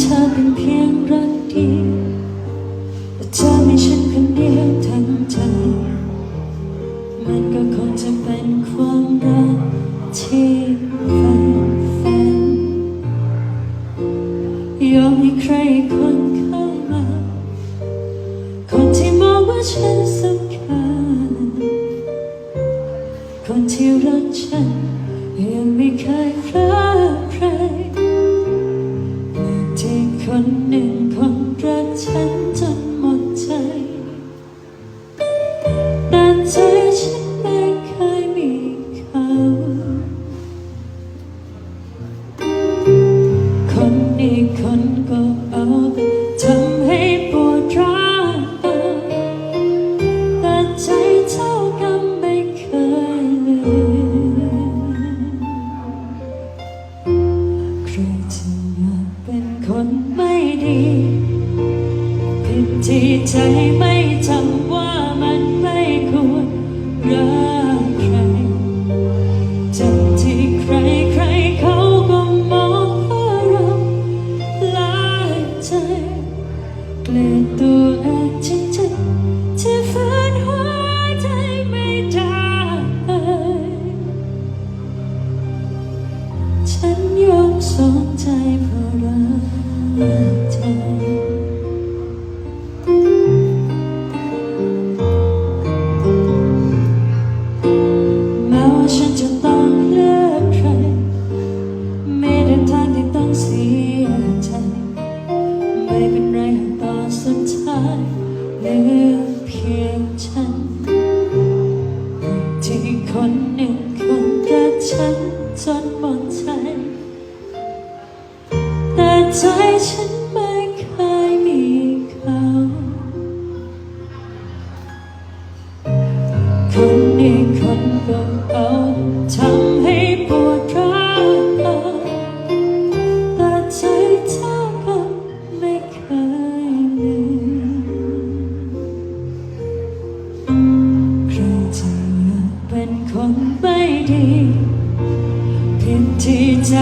เธอเป็นเพียงรักดีแต่เธอไม่ฉันคนเดียวทั้งใจ มันก็คงจะเป็นความรักที่ฝันฝันยอมให้ใครคนเข้ามา คนที่มองว่าฉันสำคัญ คนที่รักฉันยังไม่เคยรักใคร one new ใจไม่จำว่ามัน ที่คนหนึ่งคนรักฉันจนหมดใจ แต่ใจฉัน ผิดที่ใจ